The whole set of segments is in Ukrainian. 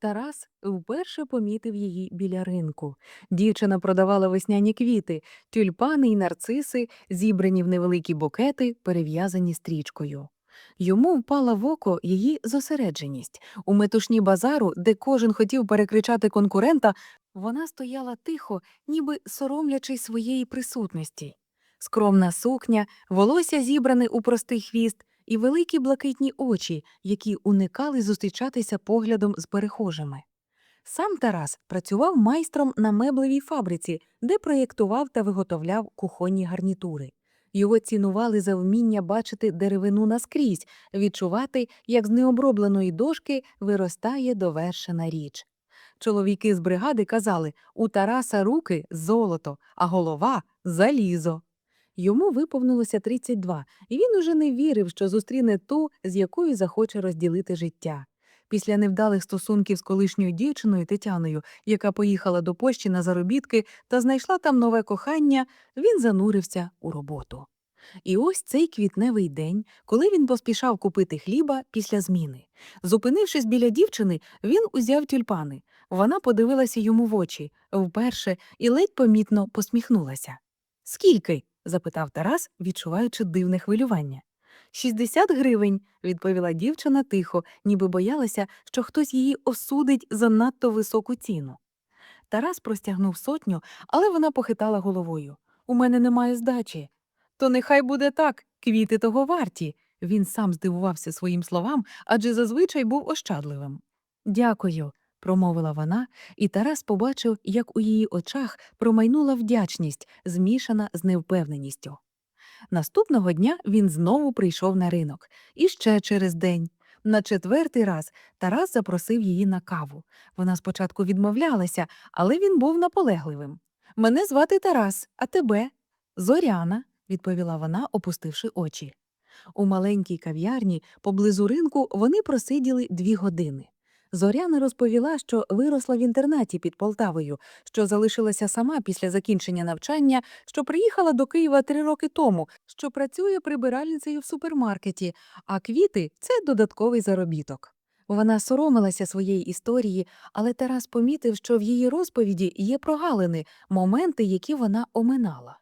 Тарас вперше помітив її біля ринку. Дівчина продавала весняні квіти, тюльпани й нарциси, зібрані в невеликі букети, перев'язані стрічкою. Йому впала в око її зосередженість. У метушні базару, де кожен хотів перекричати конкурента, вона стояла тихо, ніби соромлячись своєї присутності. Скромна сукня, волосся зібране у простий хвіст, і великі блакитні очі, які уникали зустрічатися поглядом з перехожими. Сам Тарас працював майстром на меблевій фабриці, де проєктував та виготовляв кухонні гарнітури. Його цінували за вміння бачити деревину наскрізь, відчувати, як з необробленої дошки виростає довершена річ. Чоловіки з бригади казали у Тараса руки золото, а голова залізо. Йому виповнилося 32, і він уже не вірив, що зустріне ту, з якою захоче розділити життя. Після невдалих стосунків з колишньою дівчиною Тетяною, яка поїхала до Польщі на заробітки та знайшла там нове кохання, він занурився у роботу. І ось цей квітневий день, коли він поспішав купити хліба після зміни. Зупинившись біля дівчини, він узяв тюльпани. Вона подивилася йому в очі вперше і ледь помітно посміхнулася. Скільки? Запитав Тарас, відчуваючи дивне хвилювання. Шістдесят гривень, відповіла дівчина тихо, ніби боялася, що хтось її осудить за надто високу ціну. Тарас простягнув сотню, але вона похитала головою. У мене немає здачі. То нехай буде так, квіти того варті. Він сам здивувався своїм словам, адже зазвичай був ощадливим. Дякую, промовила вона, і Тарас побачив, як у її очах промайнула вдячність, змішана з невпевненістю. Наступного дня він знову прийшов на ринок, і ще через день. На четвертий раз Тарас запросив її на каву. Вона спочатку відмовлялася, але він був наполегливим. Мене звати Тарас, а тебе? Зоряна, відповіла вона, опустивши очі. У маленькій кав'ярні поблизу ринку вони просиділи дві години. Зоряна розповіла, що виросла в інтернаті під Полтавою, що залишилася сама після закінчення навчання, що приїхала до Києва три роки тому, що працює прибиральницею в супермаркеті, а квіти це додатковий заробіток. Вона соромилася своєї історії, але Тарас помітив, що в її розповіді є прогалини, моменти, які вона оминала.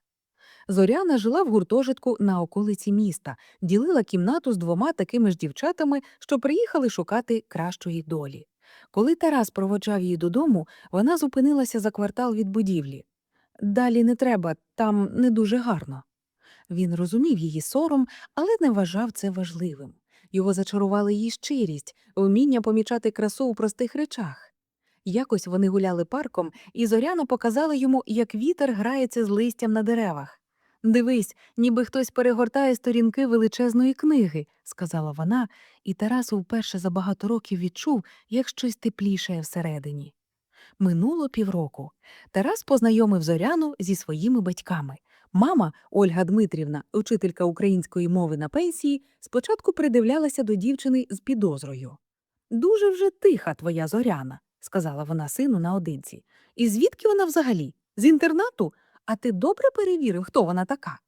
Зоряна жила в гуртожитку на околиці міста, ділила кімнату з двома такими ж дівчатами, що приїхали шукати кращої долі. Коли Тарас проводжав її додому, вона зупинилася за квартал від будівлі. Далі не треба, там не дуже гарно. Він розумів її сором, але не вважав це важливим. Його зачарувала її щирість, вміння помічати красу у простих речах. Якось вони гуляли парком, і Зоряна показала йому, як вітер грається з листям на деревах. Дивись, ніби хтось перегортає сторінки величезної книги, сказала вона, і Тарас вперше за багато років відчув, як щось теплішає всередині. Минуло півроку. Тарас познайомив Зоряну зі своїми батьками. Мама, Ольга Дмитрівна, учителька української мови на пенсії, спочатку придивлялася до дівчини з підозрою. Дуже вже тиха твоя зоряна, сказала вона сину наодинці. І звідки вона взагалі? З інтернату? А ти добре перевірив, хто вона така?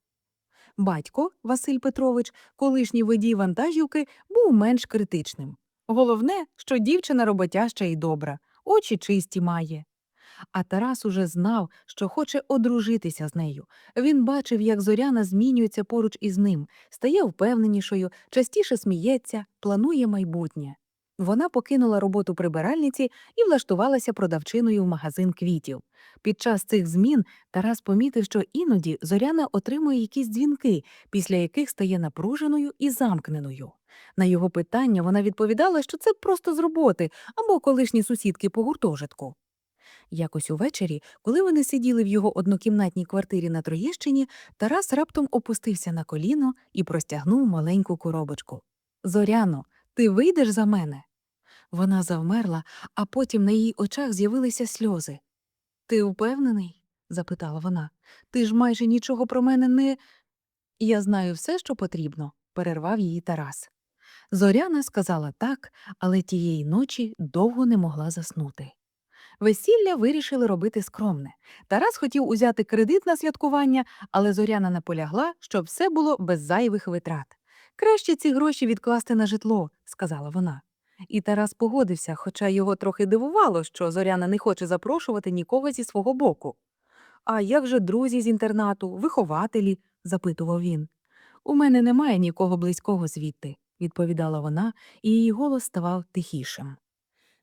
Батько Василь Петрович, колишній водій вантажівки, був менш критичним. Головне, що дівчина роботяща і добра, очі чисті має. А Тарас уже знав, що хоче одружитися з нею. Він бачив, як зоряна змінюється поруч із ним, стає впевненішою, частіше сміється, планує майбутнє. Вона покинула роботу прибиральниці і влаштувалася продавчиною в магазин квітів. Під час цих змін Тарас помітив, що іноді зоряна отримує якісь дзвінки, після яких стає напруженою і замкненою. На його питання вона відповідала, що це просто з роботи або колишні сусідки по гуртожитку. Якось увечері, коли вони сиділи в його однокімнатній квартирі на Троєщині, Тарас раптом опустився на коліно і простягнув маленьку коробочку. Зоряно, ти вийдеш за мене? Вона завмерла, а потім на її очах з'явилися сльози. Ти впевнений? запитала вона. Ти ж майже нічого про мене не. Я знаю все, що потрібно, перервав її Тарас. Зоряна сказала так, але тієї ночі довго не могла заснути. Весілля вирішили робити скромне. Тарас хотів узяти кредит на святкування, але Зоряна наполягла, щоб все було без зайвих витрат. Краще ці гроші відкласти на житло, сказала вона. І Тарас погодився, хоча його трохи дивувало, що Зоряна не хоче запрошувати нікого зі свого боку. А як же друзі з інтернату, вихователі? запитував він. У мене немає нікого близького звідти, відповідала вона, і її голос ставав тихішим.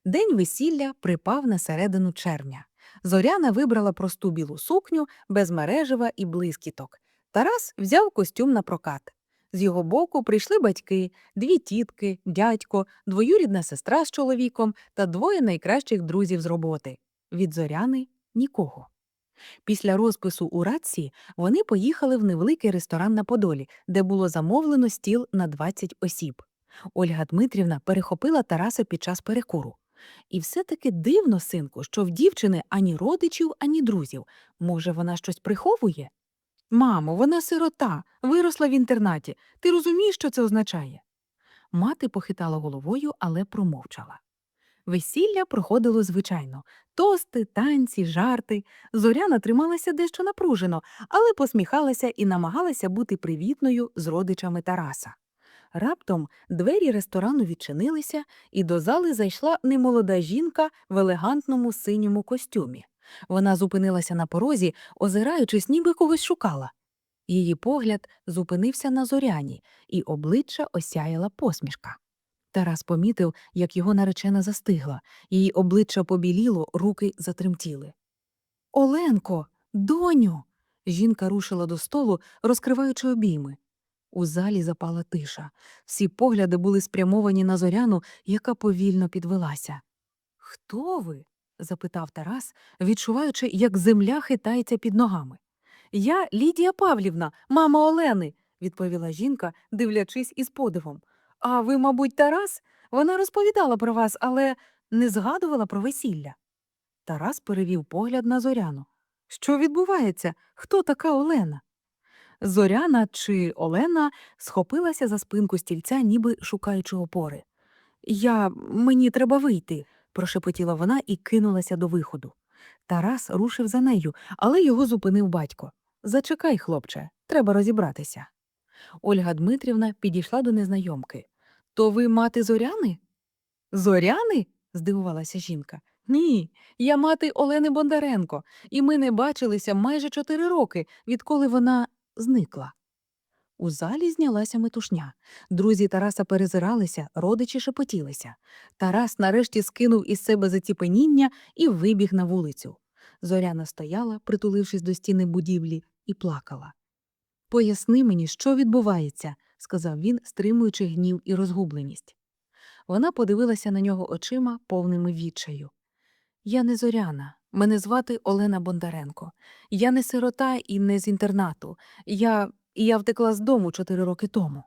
День весілля припав на середину червня. Зоряна вибрала просту білу сукню, без мережева і блискіток. Тарас взяв костюм на прокат. З його боку прийшли батьки, дві тітки, дядько, двоюрідна сестра з чоловіком та двоє найкращих друзів з роботи. Від зоряни нікого. Після розпису у Радсі вони поїхали в невеликий ресторан на Подолі, де було замовлено стіл на 20 осіб. Ольга Дмитрівна перехопила Тараса під час перекуру. І все-таки дивно, синку, що в дівчини ані родичів, ані друзів. Може, вона щось приховує? Мамо, вона сирота, виросла в інтернаті. Ти розумієш, що це означає? Мати похитала головою, але промовчала. Весілля проходило звичайно тости, танці, жарти. Зоряна трималася дещо напружено, але посміхалася і намагалася бути привітною з родичами Тараса. Раптом двері ресторану відчинилися, і до зали зайшла немолода жінка в елегантному синьому костюмі. Вона зупинилася на порозі, озираючись, ніби когось шукала. Її погляд зупинився на зоряні, і обличчя осяяла посмішка. Тарас помітив, як його наречена застигла, її обличчя побіліло, руки затремтіли. Оленко, доню. Жінка рушила до столу, розкриваючи обійми. У залі запала тиша. Всі погляди були спрямовані на зоряну, яка повільно підвелася. Хто ви? Запитав Тарас, відчуваючи, як земля хитається під ногами. Я Лідія Павлівна, мама Олени, відповіла жінка, дивлячись із подивом. А ви, мабуть, Тарас? Вона розповідала про вас, але не згадувала про весілля. Тарас перевів погляд на зоряну. Що відбувається? Хто така Олена? Зоряна чи Олена схопилася за спинку стільця, ніби шукаючи опори. Я мені треба вийти, прошепотіла вона і кинулася до виходу. Тарас рушив за нею, але його зупинив батько. Зачекай, хлопче, треба розібратися. Ольга Дмитрівна підійшла до незнайомки. То ви мати зоряни? Зоряни? здивувалася жінка. Ні, я мати Олени Бондаренко, і ми не бачилися майже чотири роки, відколи вона зникла. У залі знялася метушня. Друзі Тараса перезиралися, родичі шепотілися. Тарас нарешті скинув із себе заціпеніння і вибіг на вулицю. Зоряна стояла, притулившись до стіни будівлі, і плакала. Поясни мені, що відбувається, сказав він, стримуючи гнів і розгубленість. Вона подивилася на нього очима, повними відчаю. Я не зоряна, мене звати Олена Бондаренко. Я не сирота і не з інтернату. Я я втекла з дому чотири роки тому.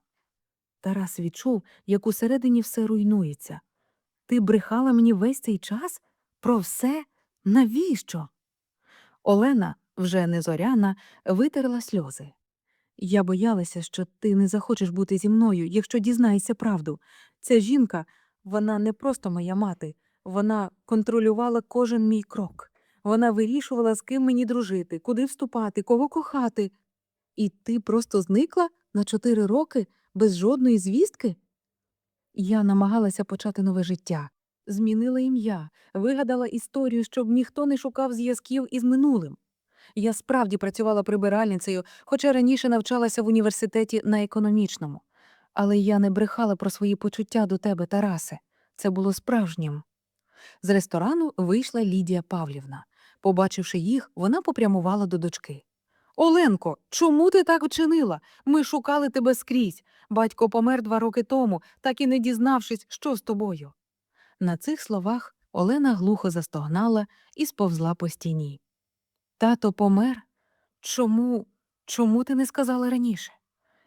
Тарас відчув, як усередині все руйнується. Ти брехала мені весь цей час? Про все? Навіщо? Олена, вже не зоряна, витерла сльози. Я боялася, що ти не захочеш бути зі мною, якщо дізнаєшся правду. Ця жінка, вона не просто моя мати, вона контролювала кожен мій крок. Вона вирішувала, з ким мені дружити, куди вступати, кого кохати. І ти просто зникла на чотири роки без жодної звістки? Я намагалася почати нове життя, змінила ім'я, вигадала історію, щоб ніхто не шукав зв'язків із минулим. Я справді працювала прибиральницею, хоча раніше навчалася в університеті на економічному. Але я не брехала про свої почуття до тебе, Тарасе. Це було справжнім. З ресторану вийшла Лідія Павлівна. Побачивши їх, вона попрямувала до дочки. Оленко, чому ти так вчинила? Ми шукали тебе скрізь. Батько помер два роки тому, так і не дізнавшись, що з тобою. На цих словах Олена глухо застогнала і сповзла по стіні. Тато помер? Чому? Чому ти не сказала раніше?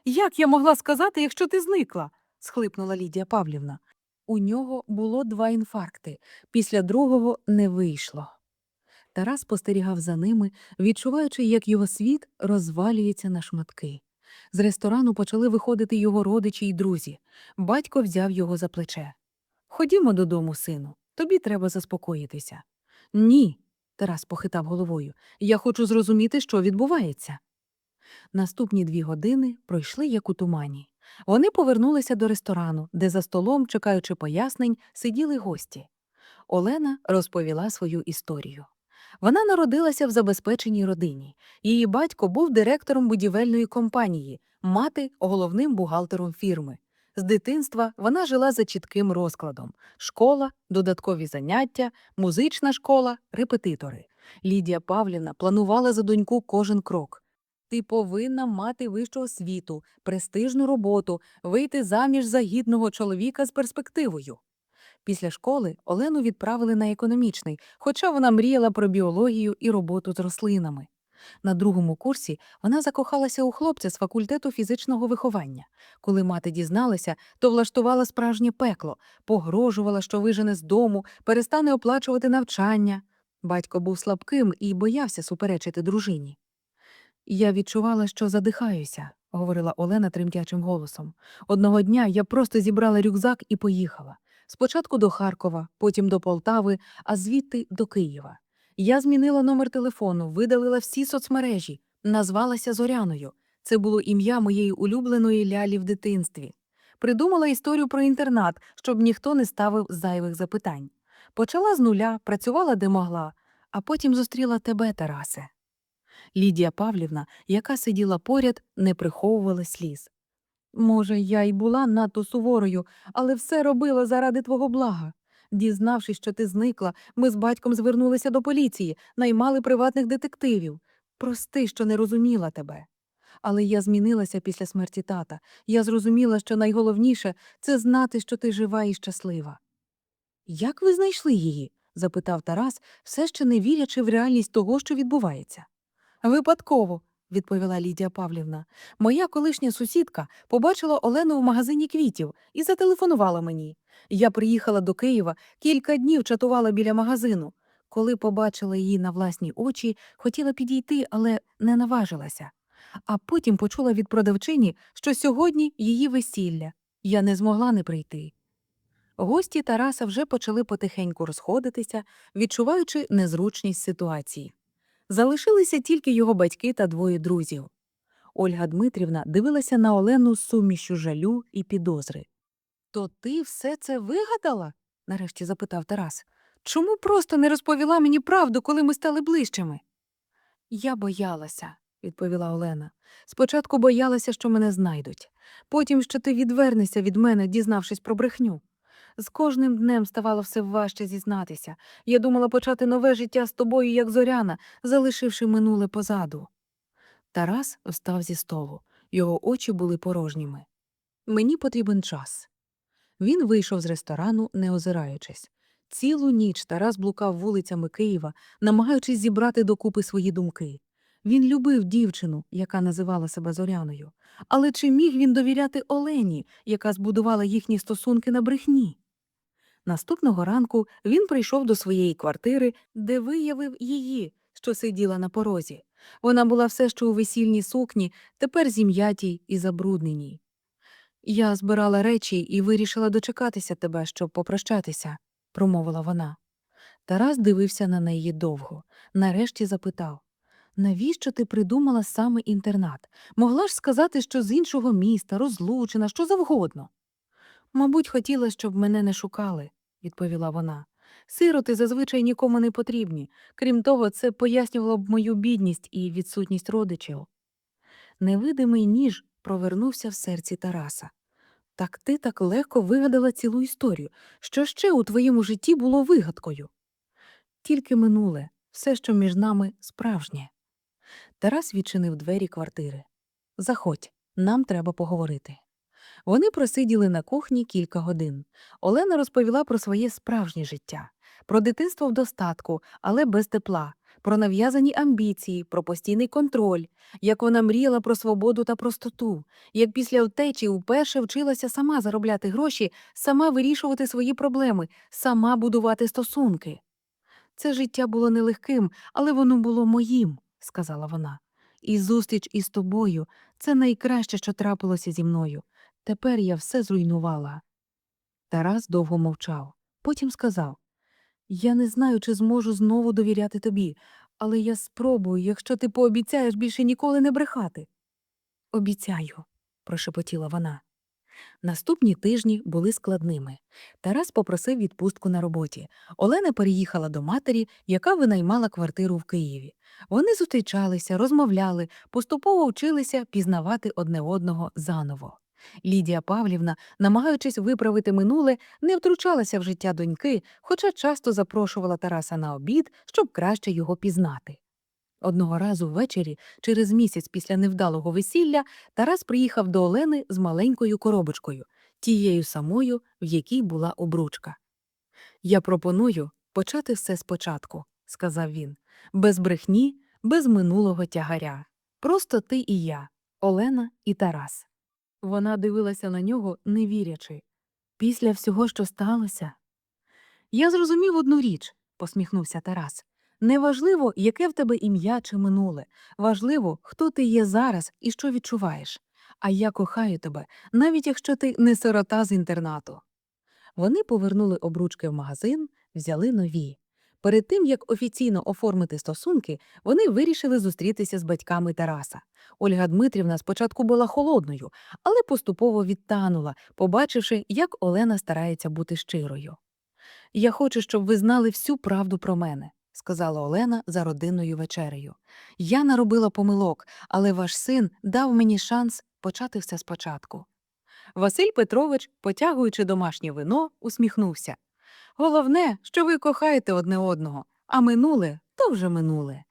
Як я могла сказати, якщо ти зникла? схлипнула Лідія Павлівна. У нього було два інфаркти, після другого не вийшло. Тарас спостерігав за ними, відчуваючи, як його світ розвалюється на шматки. З ресторану почали виходити його родичі й друзі. Батько взяв його за плече. Ходімо додому, сину, тобі треба заспокоїтися. Ні, Тарас похитав головою. Я хочу зрозуміти, що відбувається. Наступні дві години пройшли як у тумані. Вони повернулися до ресторану, де за столом, чекаючи пояснень, сиділи гості. Олена розповіла свою історію. Вона народилася в забезпеченій родині. Її батько був директором будівельної компанії, мати головним бухгалтером фірми. З дитинства вона жила за чітким розкладом: школа, додаткові заняття, музична школа, репетитори. Лідія Павлівна планувала за доньку кожен крок. Ти повинна мати вищу освіту, престижну роботу, вийти заміж за гідного чоловіка з перспективою. Після школи Олену відправили на економічний, хоча вона мріяла про біологію і роботу з рослинами. На другому курсі вона закохалася у хлопця з факультету фізичного виховання. Коли мати дізналася, то влаштувала справжнє пекло, погрожувала, що вижене з дому, перестане оплачувати навчання. Батько був слабким і боявся суперечити дружині. Я відчувала, що задихаюся, говорила Олена тремтячим голосом. Одного дня я просто зібрала рюкзак і поїхала. Спочатку до Харкова, потім до Полтави, а звідти до Києва. Я змінила номер телефону, видалила всі соцмережі, назвалася Зоряною. Це було ім'я моєї улюбленої лялі в дитинстві. Придумала історію про інтернат, щоб ніхто не ставив зайвих запитань. Почала з нуля, працювала де могла, а потім зустріла тебе, Тарасе. Лідія Павлівна, яка сиділа поряд, не приховувала сліз. Може, я й була надто суворою, але все робила заради твого блага. Дізнавшись, що ти зникла, ми з батьком звернулися до поліції, наймали приватних детективів. Прости, що не розуміла тебе. Але я змінилася після смерті тата. Я зрозуміла, що найголовніше це знати, що ти жива і щаслива. Як ви знайшли її? запитав Тарас, все ще не вірячи в реальність того, що відбувається. Випадково, відповіла Лідія Павлівна. Моя колишня сусідка побачила Олену в магазині квітів і зателефонувала мені. Я приїхала до Києва, кілька днів чатувала біля магазину. Коли побачила її на власні очі, хотіла підійти, але не наважилася. А потім почула від продавчині, що сьогодні її весілля. Я не змогла не прийти. Гості Тараса вже почали потихеньку розходитися, відчуваючи незручність ситуації. Залишилися тільки його батьки та двоє друзів. Ольга Дмитрівна дивилася на Олену з сумішю жалю і підозри. То ти все це вигадала? нарешті запитав Тарас. Чому просто не розповіла мені правду, коли ми стали ближчими? Я боялася, відповіла Олена. Спочатку боялася, що мене знайдуть. Потім, що ти відвернешся від мене, дізнавшись про брехню. З кожним днем ставало все важче зізнатися. Я думала почати нове життя з тобою, як зоряна, залишивши минуле позаду. Тарас встав зі столу. Його очі були порожніми. Мені потрібен час. Він вийшов з ресторану, не озираючись. Цілу ніч Тарас блукав вулицями Києва, намагаючись зібрати докупи свої думки. Він любив дівчину, яка називала себе Зоряною. Але чи міг він довіряти Олені, яка збудувала їхні стосунки на брехні? Наступного ранку він прийшов до своєї квартири, де виявив її, що сиділа на порозі. Вона була все ще у весільній сукні, тепер зім'ятій і забрудненій. Я збирала речі і вирішила дочекатися тебе, щоб попрощатися, промовила вона. Тарас дивився на неї довго, нарешті запитав Навіщо ти придумала саме інтернат? Могла ж сказати, що з іншого міста, розлучена, що завгодно. Мабуть, хотіла, щоб мене не шукали, відповіла вона. Сироти зазвичай нікому не потрібні. Крім того, це пояснювало б мою бідність і відсутність родичів. Невидимий ніж провернувся в серці Тараса. Так ти так легко вигадала цілу історію. Що ще у твоєму житті було вигадкою? Тільки минуле, все, що між нами справжнє. Тарас відчинив двері квартири. Заходь, нам треба поговорити. Вони просиділи на кухні кілька годин. Олена розповіла про своє справжнє життя, про дитинство в достатку, але без тепла, про нав'язані амбіції, про постійний контроль, як вона мріяла про свободу та простоту, як після втечі вперше вчилася сама заробляти гроші, сама вирішувати свої проблеми, сама будувати стосунки. Це життя було нелегким, але воно було моїм, сказала вона. І зустріч із тобою це найкраще, що трапилося зі мною. Тепер я все зруйнувала. Тарас довго мовчав. Потім сказав Я не знаю, чи зможу знову довіряти тобі, але я спробую, якщо ти пообіцяєш більше ніколи не брехати. Обіцяю, прошепотіла вона. Наступні тижні були складними. Тарас попросив відпустку на роботі. Олена переїхала до матері, яка винаймала квартиру в Києві. Вони зустрічалися, розмовляли, поступово вчилися пізнавати одне одного заново. Лідія Павлівна, намагаючись виправити минуле, не втручалася в життя доньки, хоча часто запрошувала Тараса на обід, щоб краще його пізнати. Одного разу ввечері, через місяць після невдалого весілля, Тарас приїхав до Олени з маленькою коробочкою, тією самою, в якій була обручка. Я пропоную почати все спочатку, сказав він, без брехні, без минулого тягаря. Просто ти і я, Олена і Тарас. Вона дивилася на нього, не вірячи. Після всього, що сталося. Я зрозумів одну річ, посміхнувся Тарас. Неважливо, яке в тебе ім'я чи минуле. Важливо, хто ти є зараз і що відчуваєш. А я кохаю тебе, навіть якщо ти не сирота з інтернату. Вони повернули обручки в магазин, взяли нові. Перед тим, як офіційно оформити стосунки, вони вирішили зустрітися з батьками Тараса. Ольга Дмитрівна спочатку була холодною, але поступово відтанула, побачивши, як Олена старається бути щирою. Я хочу, щоб ви знали всю правду про мене, сказала Олена за родинною вечерею. Я наробила помилок, але ваш син дав мені шанс почати все спочатку. Василь Петрович, потягуючи домашнє вино, усміхнувся. Головне, що ви кохаєте одне одного, а минуле то вже минуле.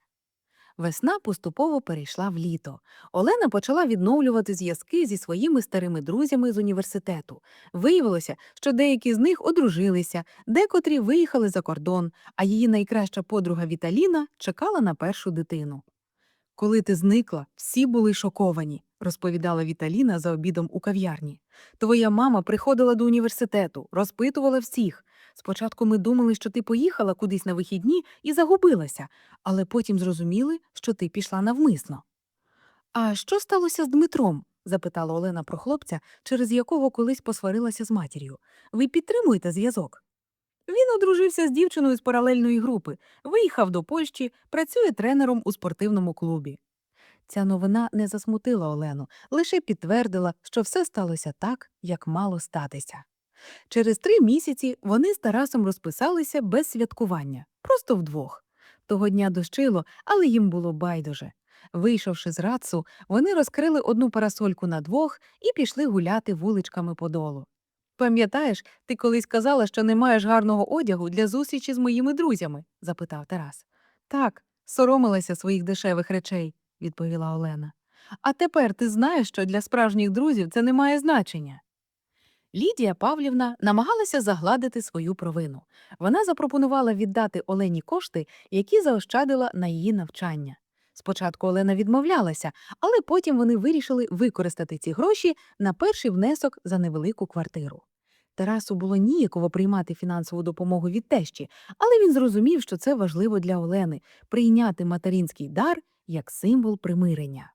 Весна поступово перейшла в літо. Олена почала відновлювати зв'язки зі своїми старими друзями з університету. Виявилося, що деякі з них одружилися, декотрі виїхали за кордон, а її найкраща подруга Віталіна чекала на першу дитину. Коли ти зникла, всі були шоковані, розповідала Віталіна за обідом у кав'ярні. Твоя мама приходила до університету, розпитувала всіх. Спочатку ми думали, що ти поїхала кудись на вихідні і загубилася, але потім зрозуміли, що ти пішла навмисно. А що сталося з Дмитром? запитала Олена про хлопця, через якого колись посварилася з матір'ю. Ви підтримуєте зв'язок? Він одружився з дівчиною з паралельної групи, виїхав до Польщі, працює тренером у спортивному клубі. Ця новина не засмутила Олену, лише підтвердила, що все сталося так, як мало статися. Через три місяці вони з Тарасом розписалися без святкування, просто вдвох. Того дня дощило, але їм було байдуже. Вийшовши з рацу, вони розкрили одну парасольку на двох і пішли гуляти вуличками подолу. Пам'ятаєш, ти колись казала, що не маєш гарного одягу для зустрічі з моїми друзями? запитав Тарас. Так, соромилася своїх дешевих речей, відповіла Олена. А тепер ти знаєш, що для справжніх друзів це не має значення. Лідія Павлівна намагалася загладити свою провину. Вона запропонувала віддати Олені кошти, які заощадила на її навчання. Спочатку Олена відмовлялася, але потім вони вирішили використати ці гроші на перший внесок за невелику квартиру. Тарасу було ніяково приймати фінансову допомогу від тещі, але він зрозумів, що це важливо для Олени прийняти материнський дар як символ примирення.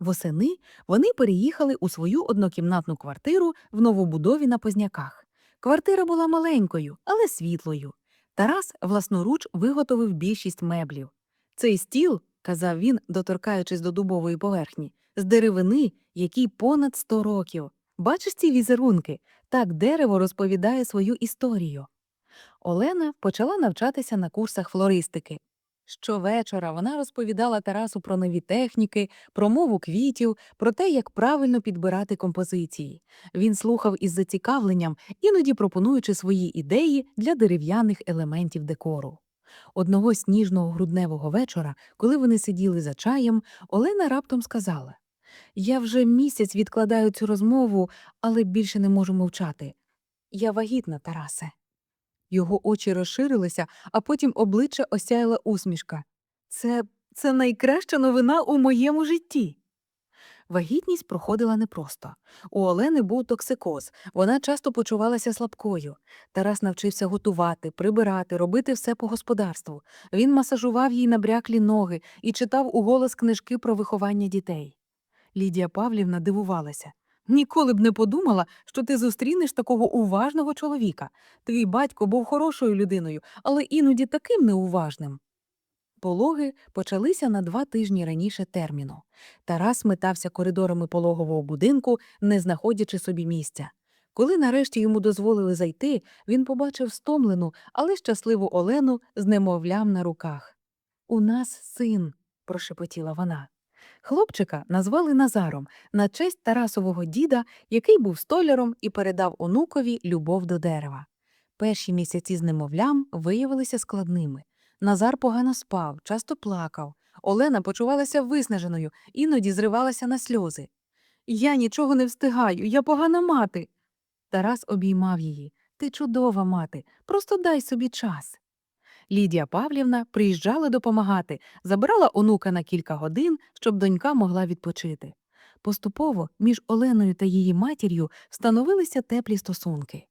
Восени вони переїхали у свою однокімнатну квартиру в новобудові на Позняках. Квартира була маленькою, але світлою. Тарас власноруч виготовив більшість меблів. Цей стіл, казав він, доторкаючись до дубової поверхні, з деревини, якій понад сто років. Бачиш ці візерунки? Так дерево розповідає свою історію. Олена почала навчатися на курсах флористики. Щовечора вона розповідала Тарасу про нові техніки, про мову квітів, про те, як правильно підбирати композиції. Він слухав із зацікавленням, іноді пропонуючи свої ідеї для дерев'яних елементів декору. Одного сніжного грудневого вечора, коли вони сиділи за чаєм, Олена раптом сказала Я вже місяць відкладаю цю розмову, але більше не можу мовчати. Я вагітна, Тарасе. Його очі розширилися, а потім обличчя осяяла усмішка. Це це найкраща новина у моєму житті. Вагітність проходила непросто. У Олени був токсикоз, вона часто почувалася слабкою. Тарас навчився готувати, прибирати, робити все по господарству. Він масажував їй набряклі ноги і читав уголос книжки про виховання дітей. Лідія Павлівна дивувалася. Ніколи б не подумала, що ти зустрінеш такого уважного чоловіка. Твій батько був хорошою людиною, але іноді таким неуважним. Пологи почалися на два тижні раніше терміну. Тарас метався коридорами пологового будинку, не знаходячи собі місця. Коли нарешті йому дозволили зайти, він побачив стомлену, але щасливу Олену з немовлям на руках. У нас син, прошепотіла вона. Хлопчика назвали Назаром на честь Тарасового діда, який був столяром і передав онукові любов до дерева. Перші місяці з немовлям виявилися складними. Назар погано спав, часто плакав. Олена почувалася виснаженою, іноді зривалася на сльози. Я нічого не встигаю, я погана мати. Тарас обіймав її. Ти чудова мати, просто дай собі час. Лідія Павлівна приїжджала допомагати, забирала онука на кілька годин, щоб донька могла відпочити. Поступово між Оленою та її матір'ю встановилися теплі стосунки.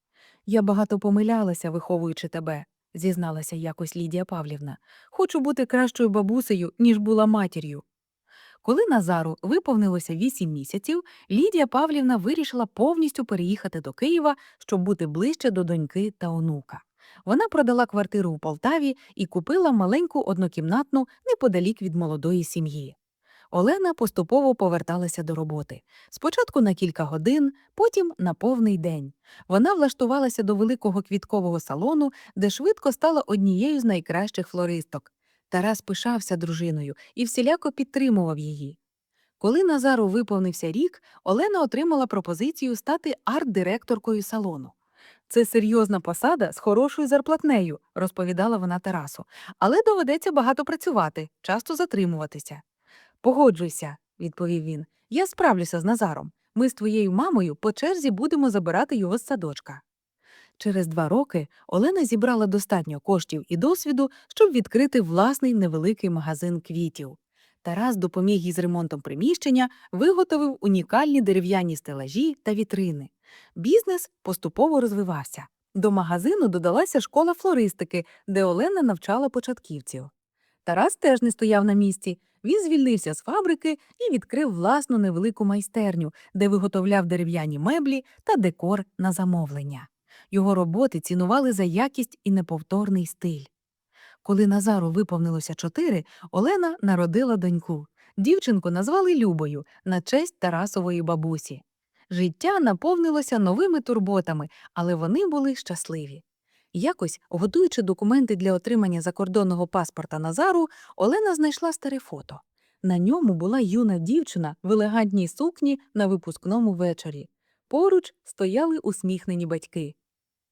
Я багато помилялася, виховуючи тебе, зізналася якось Лідія Павлівна. Хочу бути кращою бабусею, ніж була матір'ю. Коли Назару виповнилося вісім місяців, Лідія Павлівна вирішила повністю переїхати до Києва, щоб бути ближче до доньки та онука. Вона продала квартиру у Полтаві і купила маленьку однокімнатну неподалік від молодої сім'ї. Олена поступово поверталася до роботи. Спочатку на кілька годин, потім на повний день. Вона влаштувалася до великого квіткового салону, де швидко стала однією з найкращих флористок. Тарас пишався дружиною і всіляко підтримував її. Коли Назару виповнився рік, Олена отримала пропозицію стати арт-директоркою салону. Це серйозна посада з хорошою зарплатнею, розповідала вона Тарасу, але доведеться багато працювати, часто затримуватися. Погоджуйся, відповів він. Я справлюся з Назаром. Ми з твоєю мамою по черзі будемо забирати його з садочка. Через два роки Олена зібрала достатньо коштів і досвіду, щоб відкрити власний невеликий магазин квітів. Тарас допоміг їй з ремонтом приміщення, виготовив унікальні дерев'яні стелажі та вітрини. Бізнес поступово розвивався. До магазину додалася школа флористики, де Олена навчала початківців. Тарас теж не стояв на місці. Він звільнився з фабрики і відкрив власну невелику майстерню, де виготовляв дерев'яні меблі та декор на замовлення. Його роботи цінували за якість і неповторний стиль. Коли Назару виповнилося чотири, Олена народила доньку. Дівчинку назвали Любою на честь Тарасової бабусі. Життя наповнилося новими турботами, але вони були щасливі. Якось, готуючи документи для отримання закордонного паспорта Назару, Олена знайшла старе фото. На ньому була юна дівчина в елегантній сукні на випускному вечорі. Поруч стояли усміхнені батьки.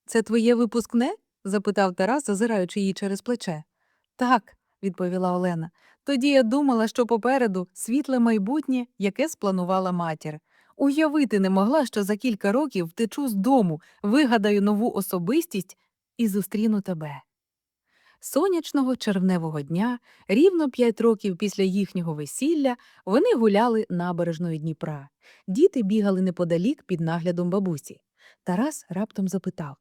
Це твоє випускне? Запитав Тарас, зазираючи її через плече. Так, відповіла Олена. Тоді я думала, що попереду світле майбутнє, яке спланувала матір. Уявити не могла, що за кілька років втечу з дому, вигадаю нову особистість і зустріну тебе. Сонячного червневого дня, рівно п'ять років після їхнього весілля, вони гуляли набережною Дніпра. Діти бігали неподалік під наглядом бабусі. Тарас раптом запитав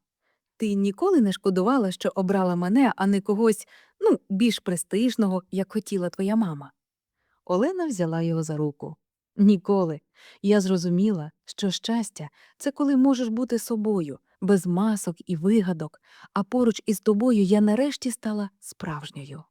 Ти ніколи не шкодувала, що обрала мене, а не когось, ну, більш престижного, як хотіла твоя мама? Олена взяла його за руку. Ніколи. Я зрозуміла, що щастя це коли можеш бути собою, без масок і вигадок, а поруч із тобою я нарешті стала справжньою.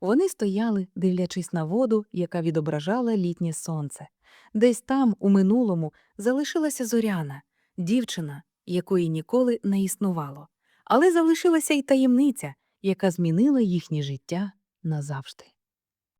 Вони стояли, дивлячись на воду, яка відображала літнє сонце. Десь там, у минулому, залишилася зоряна, дівчина, якої ніколи не існувало, але залишилася й таємниця, яка змінила їхнє життя назавжди.